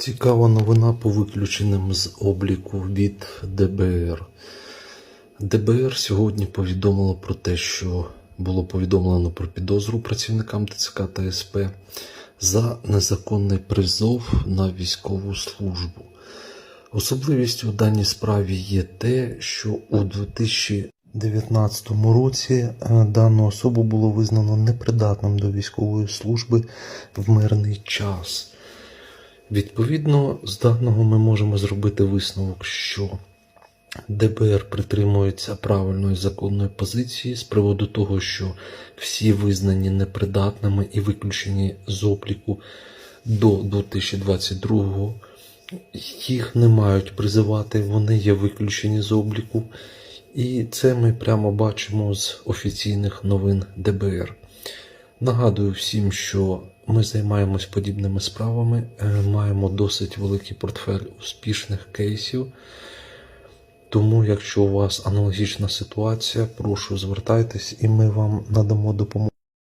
Цікава новина по виключеним з обліку від ДБР. ДБР сьогодні повідомило про те, що було повідомлено про підозру працівникам ТЦК та СП за незаконний призов на військову службу. Особливістю у даній справі є те, що у 2019 році е, дану особу було визнано непридатним до військової служби в мирний час. Відповідно, з даного ми можемо зробити висновок, що ДБР притримується правильної законної позиції з приводу того, що всі визнані непридатними і виключені з обліку до 2022 їх не мають призивати, вони є виключені з обліку. І це ми прямо бачимо з офіційних новин ДБР. Нагадую всім, що ми займаємось подібними справами, е, маємо досить великий портфель успішних кейсів. Тому, якщо у вас аналогічна ситуація, прошу звертайтесь і ми вам надамо допомогу.